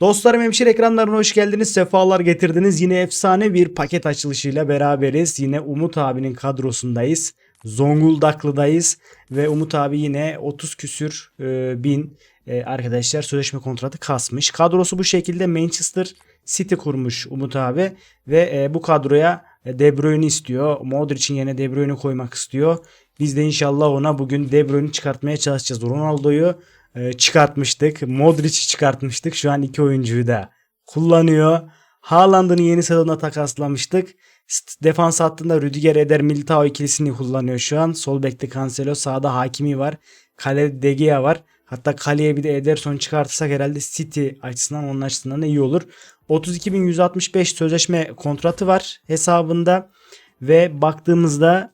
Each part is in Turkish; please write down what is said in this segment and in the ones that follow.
Dostlarım hemşire ekranlarına hoş geldiniz. Sefalar getirdiniz. Yine efsane bir paket açılışıyla beraberiz. Yine Umut abinin kadrosundayız. Zonguldaklı'dayız. Ve Umut abi yine 30 küsür e, bin e, arkadaşlar sözleşme kontratı kasmış. Kadrosu bu şekilde Manchester City kurmuş Umut abi. Ve e, bu kadroya e, De Bruyne istiyor. Modric'in yerine De Bruyne koymak istiyor. Biz de inşallah ona bugün De Bruyne'i çıkartmaya çalışacağız. Ronaldo'yu çıkartmıştık. Modric'i çıkartmıştık. Şu an iki oyuncuyu da kullanıyor. Haaland'ın yeni sezonuna takaslamıştık. Defans hattında Rüdiger Eder Militao ikilisini kullanıyor şu an. Sol bekte Cancelo, sağda Hakimi var. Kalede De Gea var. Hatta kaleye bir de Ederson çıkartırsak herhalde City açısından onun açısından da iyi olur. 32.165 sözleşme kontratı var hesabında ve baktığımızda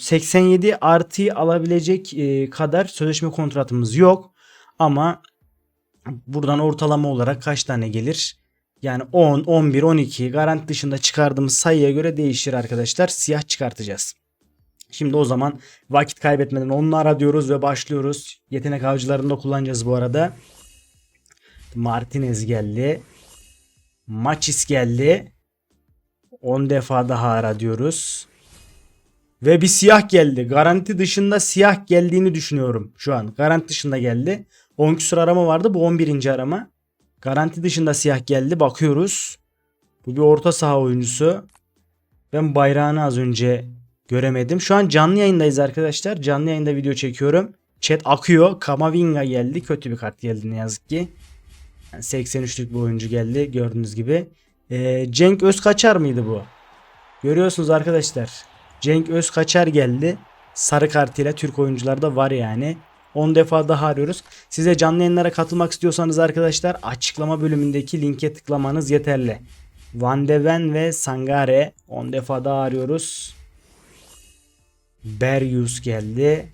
87 artı alabilecek e, kadar sözleşme kontratımız yok. Ama buradan ortalama olarak kaç tane gelir? Yani 10, 11, 12 garanti dışında çıkardığımız sayıya göre değişir arkadaşlar. Siyah çıkartacağız. Şimdi o zaman vakit kaybetmeden onlara diyoruz ve başlıyoruz. Yetenek avcılarını da kullanacağız bu arada. Martinez geldi. Maçis geldi. 10 defa daha ara diyoruz. Ve bir siyah geldi. Garanti dışında siyah geldiğini düşünüyorum şu an. Garanti dışında geldi. 10 küsur arama vardı. Bu 11. arama. Garanti dışında siyah geldi. Bakıyoruz. Bu bir orta saha oyuncusu. Ben bayrağını az önce göremedim. Şu an canlı yayındayız arkadaşlar. Canlı yayında video çekiyorum. Chat akıyor. Kamavinga geldi. Kötü bir kart geldi ne yazık ki. Yani 83'lük bir oyuncu geldi gördüğünüz gibi. Ee, Cenk Özkaçar mıydı bu? Görüyorsunuz arkadaşlar. Cenk Özkaçar geldi. Sarı kartıyla Türk oyuncular da var yani. 10 defa daha arıyoruz. Size canlı yayınlara katılmak istiyorsanız arkadaşlar açıklama bölümündeki linke tıklamanız yeterli. Van de Ven ve Sangare 10 defa daha arıyoruz. Berius geldi.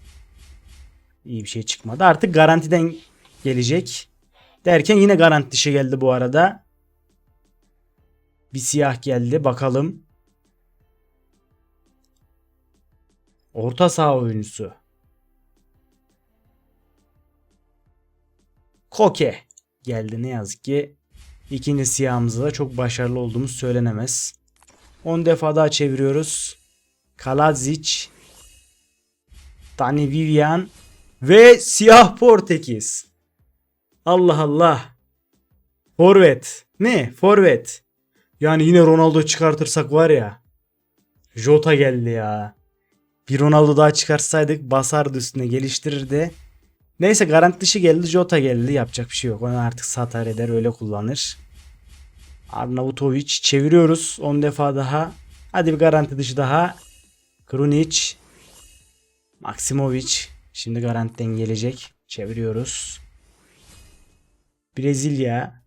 İyi bir şey çıkmadı. Artık garantiden gelecek. Derken yine garanti dışı geldi bu arada. Bir siyah geldi. Bakalım. Orta saha oyuncusu. Koke geldi ne yazık ki. İkinci siyahımızda da çok başarılı olduğumuz söylenemez. 10 defa daha çeviriyoruz. Kalazic. Dani Vivian. Ve siyah Portekiz. Allah Allah. Forvet. Ne? Forvet. Yani yine Ronaldo çıkartırsak var ya. Jota geldi ya. Bir Ronaldo daha çıkarsaydık basardı üstüne geliştirirdi. Neyse garanti dışı geldi Jota geldi yapacak bir şey yok. Onu artık satar eder öyle kullanır. Arnavutovic çeviriyoruz 10 defa daha. Hadi bir garanti dışı daha. Krunic. Maksimovic. Şimdi garantiden gelecek. Çeviriyoruz. Brezilya.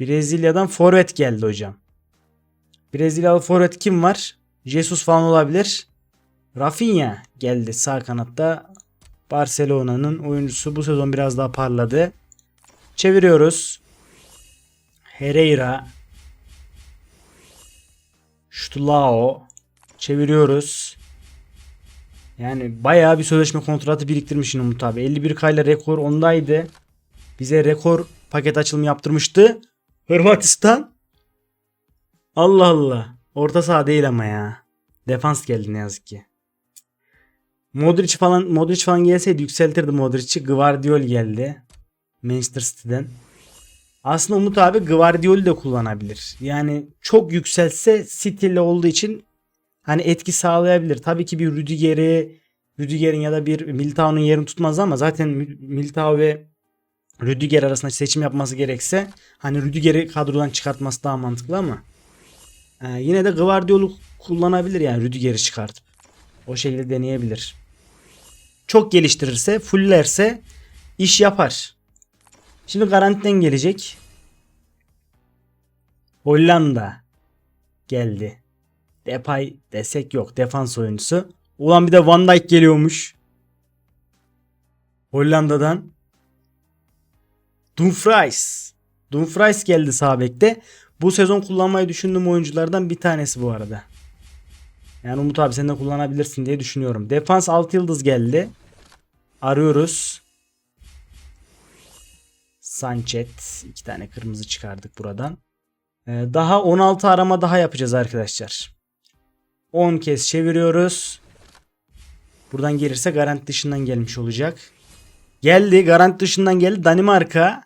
Brezilya'dan forvet geldi hocam. Brezilyalı forvet kim var? Jesus falan olabilir. Rafinha geldi sağ kanatta. Barcelona'nın oyuncusu bu sezon biraz daha parladı. Çeviriyoruz. Herrera. Ştulao. Çeviriyoruz. Yani bayağı bir sözleşme kontratı biriktirmiş Umut abi. 51 kayla rekor ondaydı. Bize rekor paket açılımı yaptırmıştı. Hırvatistan. Allah Allah. Orta saha değil ama ya. Defans geldi ne yazık ki. Modric falan Modric falan gelseydi yükseltirdi Modric'i. Gvardiol geldi. Manchester City'den. Aslında Umut abi Gvardiol'ü de kullanabilir. Yani çok yükselse City'li olduğu için hani etki sağlayabilir. Tabii ki bir Rüdiger'i Rüdiger'in ya da bir Militao'nun yerini tutmaz ama zaten Militao ve Rüdiger arasında seçim yapması gerekse hani Rüdiger'i kadrodan çıkartması daha mantıklı ama ee, yine de Gvardiol'u kullanabilir yani Rüdiger'i çıkartıp. O şekilde deneyebilir. Çok geliştirirse, fullerse iş yapar. Şimdi garantiden gelecek. Hollanda geldi. Depay desek yok. Defans oyuncusu. Ulan bir de Van Dijk geliyormuş. Hollanda'dan. Dumfries. Dumfries geldi sağ bekte. Bu sezon kullanmayı düşündüğüm oyunculardan bir tanesi bu arada. Yani Umut abi sen de kullanabilirsin diye düşünüyorum. Defans 6 yıldız geldi. Arıyoruz. Sanchez. iki tane kırmızı çıkardık buradan. Ee, daha 16 arama daha yapacağız arkadaşlar. 10 kez çeviriyoruz. Buradan gelirse garanti dışından gelmiş olacak. Geldi. Garanti dışından geldi. Danimarka.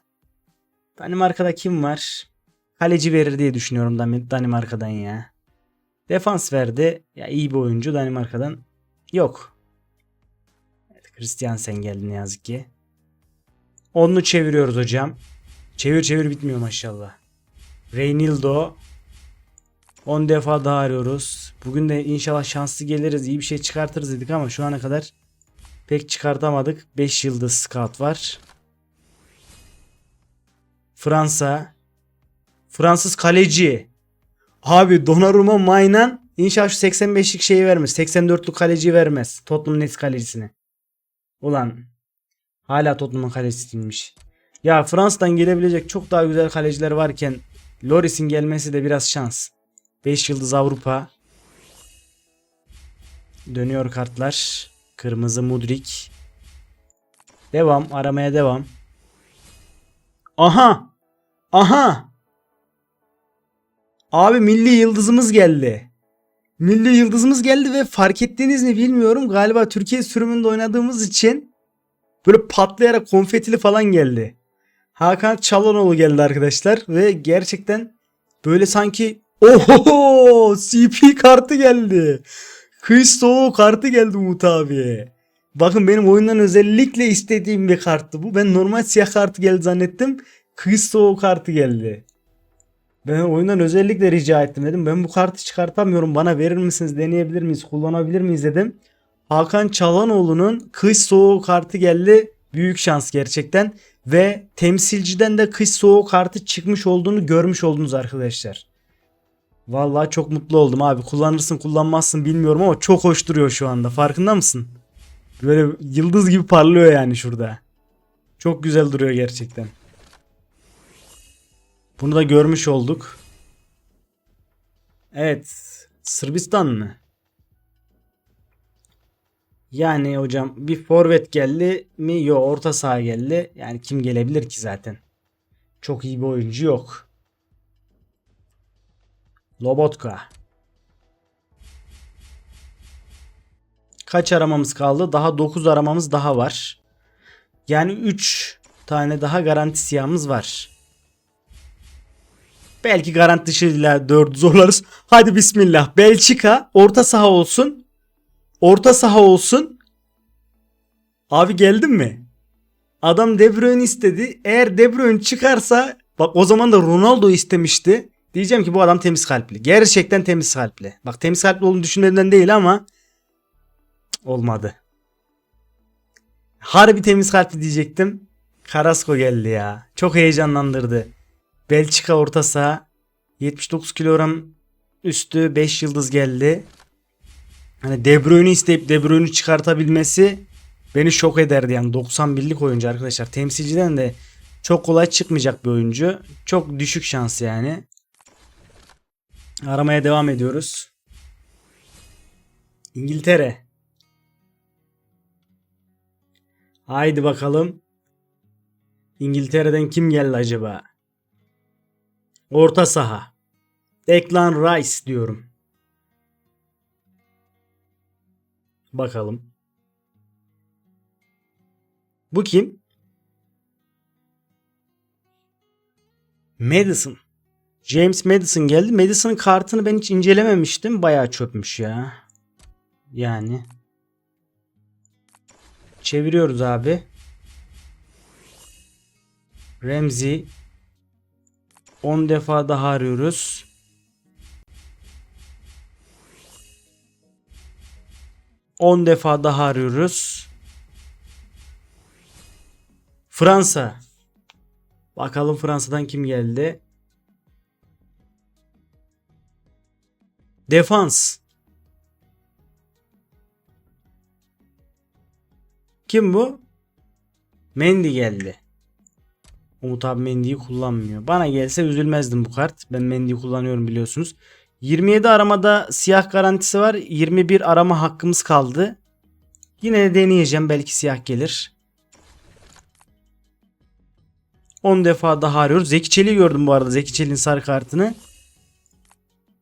Danimarka'da kim var? Kaleci verir diye düşünüyorum Dan- Danimarka'dan ya. Defans verdi. Ya iyi bir oyuncu Danimarka'dan. Yok. Evet, Christiansen geldi ne yazık ki. Onu çeviriyoruz hocam. Çevir çevir bitmiyor maşallah. Reynildo. 10 defa daha arıyoruz. Bugün de inşallah şanslı geliriz. iyi bir şey çıkartırız dedik ama şu ana kadar pek çıkartamadık. 5 yıldız scout var. Fransa. Fransız kaleci. Abi Donnarumma Maynan inşallah şu 85'lik şeyi vermez. 84'lük kaleciyi vermez. Tottenham net kalecisini. Ulan hala Tottenham'ın kalecisiymiş. Ya Fransa'dan gelebilecek çok daha güzel kaleciler varken Loris'in gelmesi de biraz şans. 5 yıldız Avrupa. Dönüyor kartlar. Kırmızı Mudrik. Devam. Aramaya devam. Aha. Aha. Abi milli yıldızımız geldi. Milli yıldızımız geldi ve fark ettiğiniz mi bilmiyorum. Galiba Türkiye sürümünde oynadığımız için böyle patlayarak konfetili falan geldi. Hakan Çalhanoğlu geldi arkadaşlar ve gerçekten böyle sanki oho CP kartı geldi. Soğuğu kartı geldi Umut abi. Bakın benim oyundan özellikle istediğim bir karttı bu. Ben normal siyah kartı geldi zannettim. Soğuğu kartı geldi. Ben oyundan özellikle rica ettim dedim. Ben bu kartı çıkartamıyorum. Bana verir misiniz? Deneyebilir miyiz? Kullanabilir miyiz dedim. Hakan Çalhanoğlu'nun kış soğuğu kartı geldi. Büyük şans gerçekten. Ve temsilciden de kış soğuğu kartı çıkmış olduğunu görmüş oldunuz arkadaşlar. Vallahi çok mutlu oldum abi. Kullanırsın kullanmazsın bilmiyorum ama çok hoş duruyor şu anda. Farkında mısın? Böyle yıldız gibi parlıyor yani şurada. Çok güzel duruyor gerçekten. Bunu da görmüş olduk. Evet. Sırbistan mı? Yani hocam bir forvet geldi mi? Yok orta saha geldi. Yani kim gelebilir ki zaten? Çok iyi bir oyuncu yok. Lobotka. Kaç aramamız kaldı? Daha 9 aramamız daha var. Yani 3 tane daha garanti siyahımız var. Belki garanti dışıyla 4 zorlarız. Hadi bismillah. Belçika orta saha olsun. Orta saha olsun. Abi geldin mi? Adam De Bruyne istedi. Eğer De Bruyne çıkarsa bak o zaman da Ronaldo istemişti. Diyeceğim ki bu adam temiz kalpli. Gerçekten temiz kalpli. Bak temiz kalpli olduğunu düşünmediğimden değil ama olmadı. Harbi temiz kalpli diyecektim. Carrasco geldi ya. Çok heyecanlandırdı. Belçika orta saha 79 kilogram üstü 5 yıldız geldi. Hani De Bruyne'i isteyip De Bruyne'i çıkartabilmesi beni şok ederdi yani 91'lik oyuncu arkadaşlar. Temsilciden de çok kolay çıkmayacak bir oyuncu. Çok düşük şans yani. Aramaya devam ediyoruz. İngiltere. Haydi bakalım. İngiltere'den kim geldi acaba? Orta saha. Declan Rice diyorum. Bakalım. Bu kim? Madison. James Madison geldi. Madison'ın kartını ben hiç incelememiştim. Bayağı çöpmüş ya. Yani. Çeviriyoruz abi. Ramsey 10 defa daha arıyoruz. On defa daha arıyoruz. Fransa. Bakalım Fransa'dan kim geldi? Defans. Kim bu? Mendy geldi. Umut abi Mendy'yi kullanmıyor. Bana gelse üzülmezdim bu kart. Ben Mendy'yi kullanıyorum biliyorsunuz. 27 aramada siyah garantisi var. 21 arama hakkımız kaldı. Yine de deneyeceğim. Belki siyah gelir. 10 defa daha arıyoruz. Zeki Çelik'i gördüm bu arada. Zeki Çelik'in sarı kartını.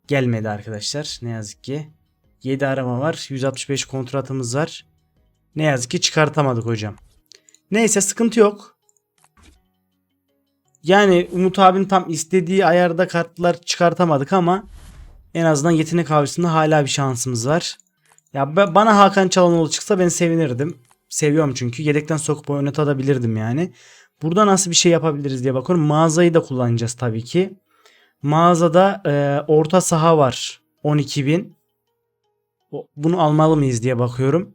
Gelmedi arkadaşlar. Ne yazık ki. 7 arama var. 165 kontratımız var. Ne yazık ki çıkartamadık hocam. Neyse sıkıntı yok. Yani Umut abinin tam istediği ayarda kartlar çıkartamadık ama en azından yetenek avcısında hala bir şansımız var. Ya ba- bana Hakan Çalhanoğlu çıksa ben sevinirdim. Seviyorum çünkü. Yedekten sokup oynatabilirdim yani. Burada nasıl bir şey yapabiliriz diye bakıyorum. Mağazayı da kullanacağız tabii ki. Mağazada e, orta saha var. 12.000. O- Bunu almalı mıyız diye bakıyorum.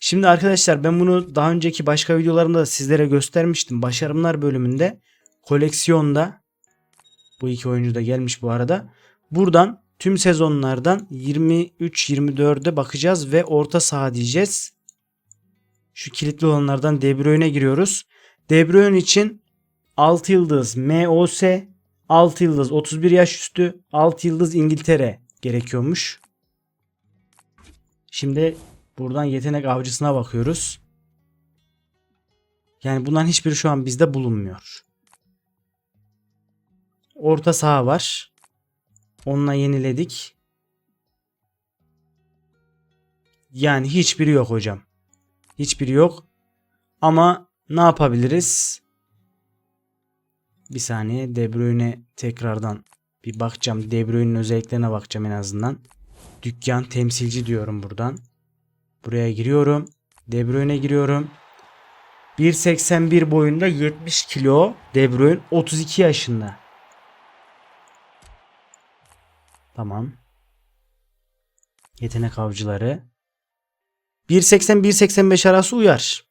Şimdi arkadaşlar ben bunu daha önceki başka videolarımda da sizlere göstermiştim. Başarımlar bölümünde koleksiyonda bu iki oyuncu da gelmiş bu arada. Buradan tüm sezonlardan 23-24'e bakacağız ve orta saha diyeceğiz. Şu kilitli olanlardan De Bruyne giriyoruz. De Bruyne için 6 yıldız MOS, 6 yıldız 31 yaş üstü, 6 yıldız İngiltere gerekiyormuş. Şimdi buradan yetenek avcısına bakıyoruz. Yani bunların hiçbiri şu an bizde bulunmuyor. Orta saha var. Onunla yeniledik. Yani hiçbiri yok hocam. Hiçbiri yok. Ama ne yapabiliriz? Bir saniye De Bruyne tekrardan bir bakacağım. De Bruyne'in özelliklerine bakacağım en azından. Dükkan temsilci diyorum buradan. Buraya giriyorum. De Bruyne giriyorum. 1.81 boyunda 70 kilo De Bruyne 32 yaşında. Tamam. Yetenek avcıları. 1.80-1.85 arası uyar.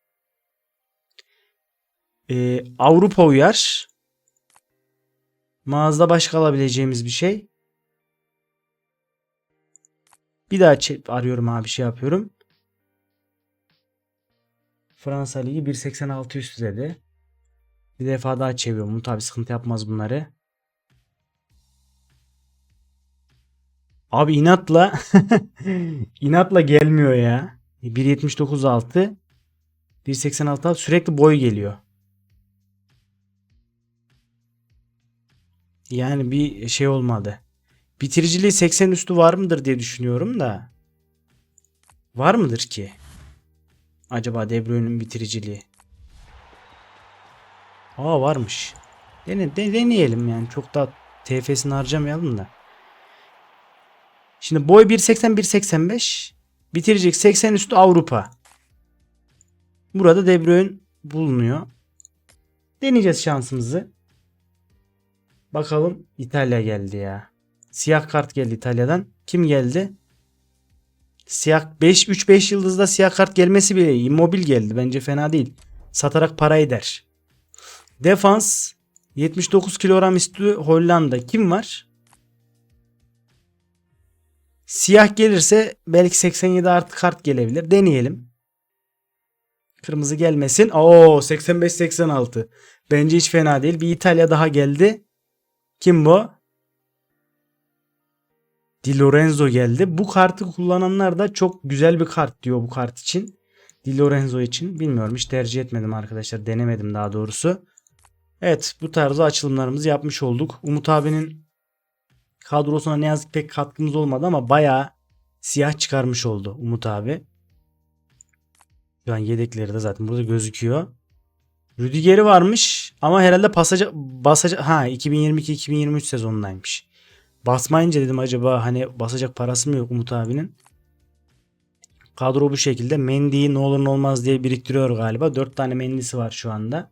Ee, Avrupa uyar. Mağazada başka alabileceğimiz bir şey. Bir daha arıyorum abi şey yapıyorum. Fransa Ligi 1.86 üstü dedi. Bir defa daha çeviriyorum. Tabi sıkıntı yapmaz bunları. Abi inatla inatla gelmiyor ya. 1.79 altı 1.86 altı sürekli boy geliyor. Yani bir şey olmadı. Bitiriciliği 80 üstü var mıdır diye düşünüyorum da. Var mıdır ki? Acaba De Bruyne'nin bitiriciliği. Aa varmış. Dene, de- deneyelim yani. Çok da TF'sini harcamayalım da. Şimdi boy 1.80 1.85. Bitirecek 80 üstü Avrupa. Burada De Bruyne bulunuyor. Deneyeceğiz şansımızı. Bakalım İtalya geldi ya. Siyah kart geldi İtalya'dan. Kim geldi? Siyah 5 3 5 yıldızda siyah kart gelmesi bile iyi. Geldi. Bence fena değil. Satarak para eder. Defans 79 kilogram üstü Hollanda. Kim var? Siyah gelirse belki 87 artı kart gelebilir. Deneyelim. Kırmızı gelmesin. Oo 85-86. Bence hiç fena değil. Bir İtalya daha geldi. Kim bu? Di Lorenzo geldi. Bu kartı kullananlar da çok güzel bir kart diyor bu kart için. Di Lorenzo için. Bilmiyorum hiç tercih etmedim arkadaşlar. Denemedim daha doğrusu. Evet bu tarzda açılımlarımızı yapmış olduk. Umut abinin kadrosuna ne yazık pek katkımız olmadı ama bayağı siyah çıkarmış oldu Umut abi. Şu an yedekleri de zaten burada gözüküyor. Rüdiger'i varmış ama herhalde pasacak basacak ha 2022-2023 sezonundaymış. Basmayınca dedim acaba hani basacak parası mı yok Umut abinin? Kadro bu şekilde. Mendy'yi ne olur ne olmaz diye biriktiriyor galiba. 4 tane Mendy'si var şu anda.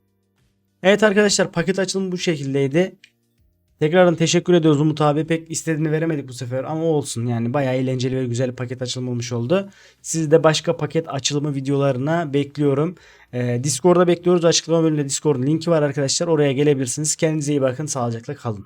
Evet arkadaşlar paket açılımı bu şekildeydi. Tekrardan teşekkür ediyoruz Umut abi. Pek istediğini veremedik bu sefer ama olsun. Yani bayağı eğlenceli ve güzel paket açılımı olmuş oldu. Sizi de başka paket açılımı videolarına bekliyorum. Ee, Discord'da bekliyoruz. Açıklama bölümünde Discord'un linki var arkadaşlar. Oraya gelebilirsiniz. Kendinize iyi bakın. Sağlıcakla kalın.